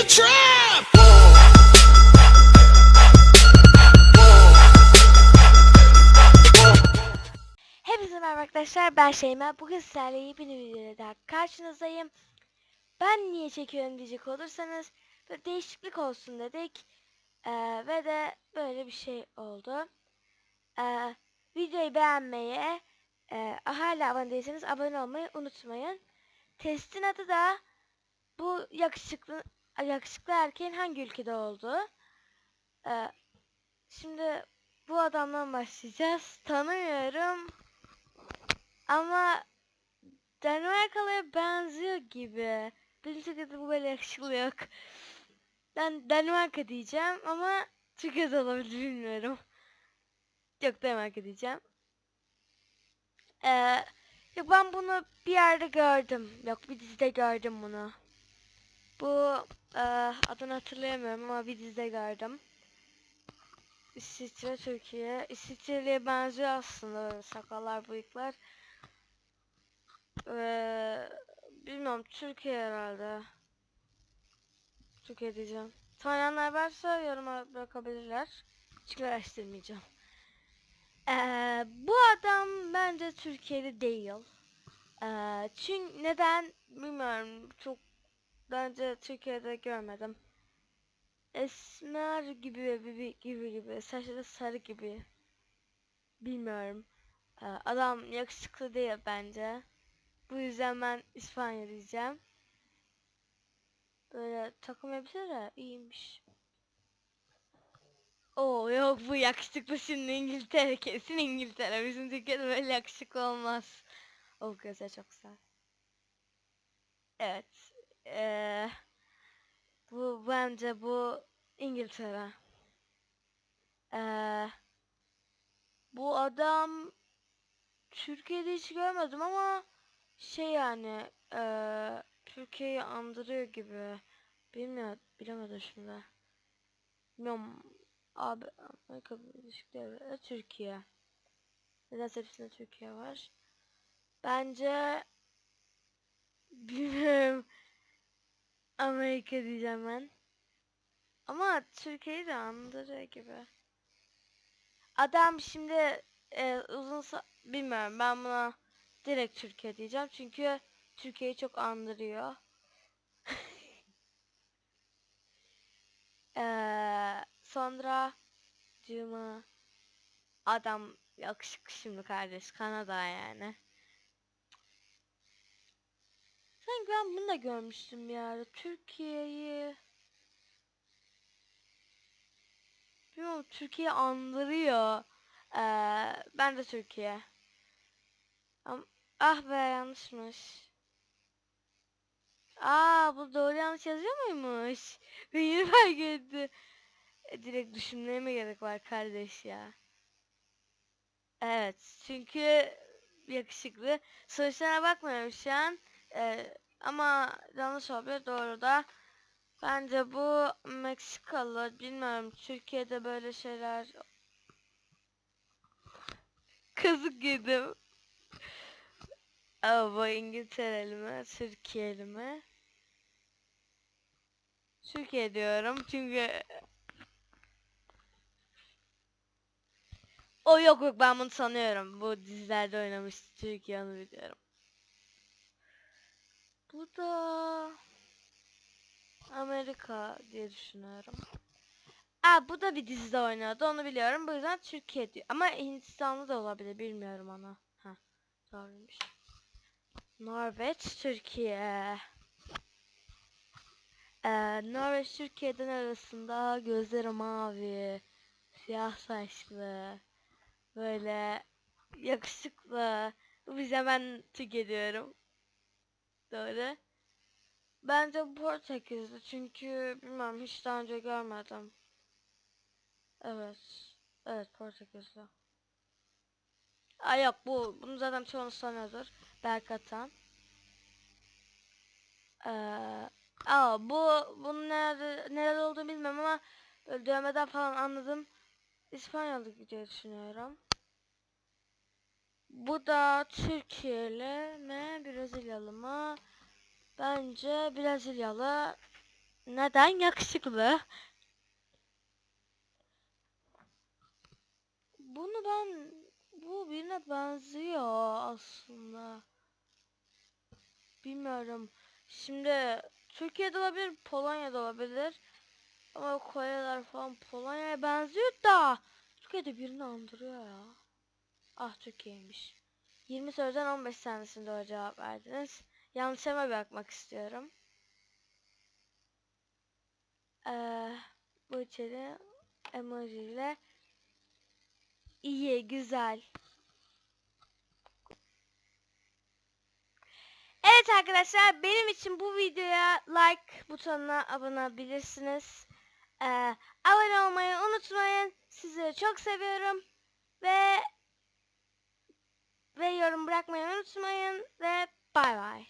a trap. Hepinize merhaba arkadaşlar ben Şeyma. Bugün sizlerle yepyeni bir videoda daha karşınızdayım. Ben niye çekiyorum diyecek olursanız böyle değişiklik olsun dedik. Ee, ve de böyle bir şey oldu. Ee, videoyu beğenmeyi, e, hala abone değilseniz abone olmayı unutmayın. Testin adı da bu yakışıklı yakışıklı erkeğin hangi ülkede olduğu. Ee, şimdi bu adamdan başlayacağız. Tanımıyorum. Ama Danimarkalı'ya benziyor gibi. Benim Türkiye'de bu böyle yakışıklı yok. Ben Danimarka diyeceğim ama Türkiye'de olabilir bilmiyorum. Yok Danimarka diyeceğim. Ee, yok ben bunu bir yerde gördüm. Yok bir dizide gördüm bunu. Bu e, adını hatırlayamıyorum ama bir dizide gördüm. İsviçre, Türkiye. İsviçre'ye benziyor aslında böyle sakallar, bıyıklar. Ee, bilmiyorum Türkiye herhalde. Türkiye diyeceğim. Tanıyanlar varsa yoruma bırakabilirler. Çünkü araştırmayacağım. Ee, bu adam bence Türkiye'li değil. Ee, çünkü neden bilmiyorum. Çok bence Türkiye'de görmedim. Esmer gibi gibi gibi gibi saçları sarı gibi. Bilmiyorum. Ee, adam yakışıklı değil bence. Bu yüzden ben İspanya diyeceğim. Böyle takım elbiseler iyiymiş. Oo yok bu yakışıklı şimdi İngiltere kesin İngiltere. Bizim Türkiye'de böyle yakışıklı olmaz. O gözler çok güzel. Evet. Ee, bu bence bu İngiltere. Ee, bu adam Türkiye'de hiç görmedim ama şey yani eee Türkiye'yi andırıyor gibi. Bilmiyorum, bilemedim şimdi. Bilmiyorum. Abi Amerika Birleşik Devletleri Türkiye. Neden hepsinde Türkiye var? Bence bilmiyorum. Amerika diyeceğim ben. Ama Türkiye'yi de andırıyor gibi. Adam şimdi e, uzun bilmiyorum ben buna direkt Türkiye diyeceğim çünkü Türkiye'yi çok andırıyor. Eee sonra Cuma adam yakışıklı şimdi kardeş Kanada yani. Ben bunu da görmüştüm bir ara. Türkiye'yi Bilmiyorum Türkiye andırıyor. Ee, ben de Türkiye. Am ah be yanlışmış. Aa bu doğru yanlış yazıyor muymuş? Ben yeni fark ettim. E, direkt düşünmeye mi gerek var kardeş ya? Evet çünkü yakışıklı. Sonuçlarına bakmıyorum şu an. Ee, ama yanlış olabilir doğru da. Bence bu Meksikalı bilmiyorum Türkiye'de böyle şeyler kazık yedim. Ama İngiltereli mi Türkiye'li mi? Türkiye diyorum çünkü o yok yok ben bunu tanıyorum. Bu dizilerde oynamış Türkiye onu biliyorum. Bu da Amerika diye düşünüyorum. Aa bu da bir dizide oynadı onu biliyorum. Bu yüzden Türkiye diyor. Ama Hindistanlı da olabilir bilmiyorum onu. Ha doğruymuş. Norveç, Türkiye. Ee, Norveç Türkiye'den arasında gözleri mavi, siyah saçlı, böyle yakışıklı. Bu yüzden ben Türkiye diyorum. Doğru. Bence Portekizli çünkü bilmem hiç daha önce görmedim. Evet. Evet Portekizli. Aa yok bu bunu zaten çoğunuz sanıyordur. Berkatan. Ee, aa bu bunun nerede nerede olduğunu bilmem ama böyle dövmeden falan anladım. İspanyoluk diye düşünüyorum. Bu da Türkiye'li mi Brezilyalı mı? Bence Brezilyalı. Neden yakışıklı? Bunu ben bu birine benziyor aslında. Bilmiyorum. Şimdi Türkiye'de olabilir, Polonya'da olabilir. Ama Koreler falan Polonya'ya benziyor da Türkiye'de birini andırıyor ya. Ah Türkiye'ymiş. 20 sorudan 15 tanesinde doğru cevap verdiniz. Yanlışıma bakmak istiyorum. Ee, bu içeri emoji ile iyi, güzel. Evet arkadaşlar benim için bu videoya like butonuna abone olabilirsiniz. Ee, abone olmayı unutmayın. Sizleri çok seviyorum. Ve ve yorum bırakmayı unutmayın ve bay bay.